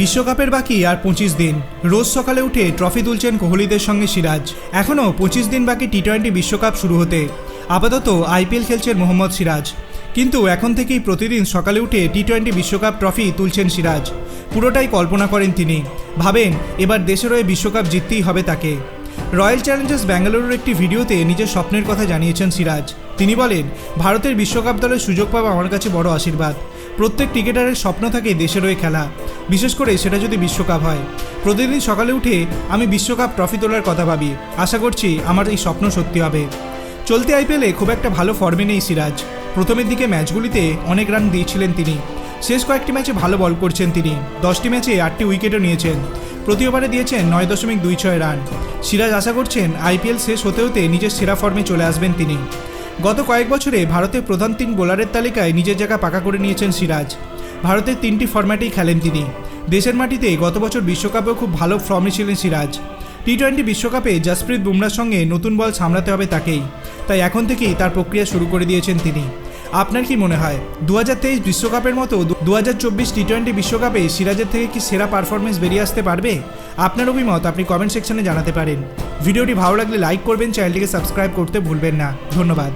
বিশ্বকাপের বাকি আর পঁচিশ দিন। রোজ সকালে উঠে ট্রফি তুলছেন কোহলিদের সঙ্গে সিরাজ। এখনও পঁচিশ দিন বাকি টি টোয়েন্টি বিশ্বকাপ শুরু হতে। আপাতত আইপিএল খেলছেন মোহাম্মদ সিরাজ। কিন্তু এখন থেকেই প্রতিদিন সকালে উঠে টি টোয়েন্টি বিশ্বকাপ ট্রফি তুলছেন সিরাজ। পুরোটাই কল্পনা করেন তিনি। ভাবেন, এবার দেশের হয়ে বিশ্বকাপ জিততেই হবে তাকে। রয়্যাল চ্যালেঞ্জার্স ব্যাঙ্গালুরুর একটি ভিডিওতে নিজের স্বপ্নের কথা জানিয়েছেন সিরাজ। তিনি বলেন, ভারতের বিশ্বকাপ দলের সুযোগ পাওয়া আমার কাছে বড় আশীর্বাদ। প্রত্যেক ক্রিকেটারের স্বপ্ন থাকে দেশের হয়ে খেলা। বিশেষ করে সেটা যদি বিশ্বকাপ হয়। প্রতিদিন সকালে উঠে আমি বিশ্বকাপ ট্রফি তোলার কথা ভাবি। আশা করছি আমার এই স্বপ্ন সত্যি হবে। চলতি আইপিএলে খুব একটা ভালো ফর্মে নেই সিরাজ। প্রথমের দিকে ম্যাচগুলিতে অনেক রান দিয়েছিলেন তিনি। শেষ কয়েকটি ম্যাচে ভালো বল করছেন তিনি। দশটি ম্যাচে আটটি উইকেটও নিয়েছেন। প্রতি ওভারে দিয়েছেন নয় দশমিক দুই ছয় রান। সিরাজ আশা করছেন আইপিএল শেষ হতে হতে নিজের সেরা ফর্মে চলে আসবেন তিনি। গত কয়েক বছরে ভারতের প্রধান তিন বোলারের তালিকায় নিজের জায়গা পাকা করে নিয়েছেন সিরাজ। ভারতের তিনটি ফরম্যাটেই খেলেন তিনি। দেশের মাটিতে গত বছর বিশ্বকাপেও খুব ভালো ফর্মে ছিলেন সিরাজ। টি টোয়েন্টি বিশ্বকাপে জসপ্রীত বুমরার সঙ্গে নতুন বল সামলাতে হবে তাকেই। তাই এখন থেকেই তার প্রক্রিয়া শুরু করে দিয়েছেন তিনি। আপনার কি মনে হয়? দু বিশ্বকাপের মতো দু হাজার চব্বিশ টি টোয়েন্টি বিশ্বকাপে সিরাজের থেকে কি সেরা পারফরমেন্স বেরিয়ে আসতে পারবে? আপনার অভিমত আপনি কমেন্ট সেকশনে জানাতে পারেন। ভিডিওটি ভালো লাগলে লাইক করবেন, চ্যানেলটিকে সাবস্ক্রাইব করতে ভুলবেন না। ধন্যবাদ।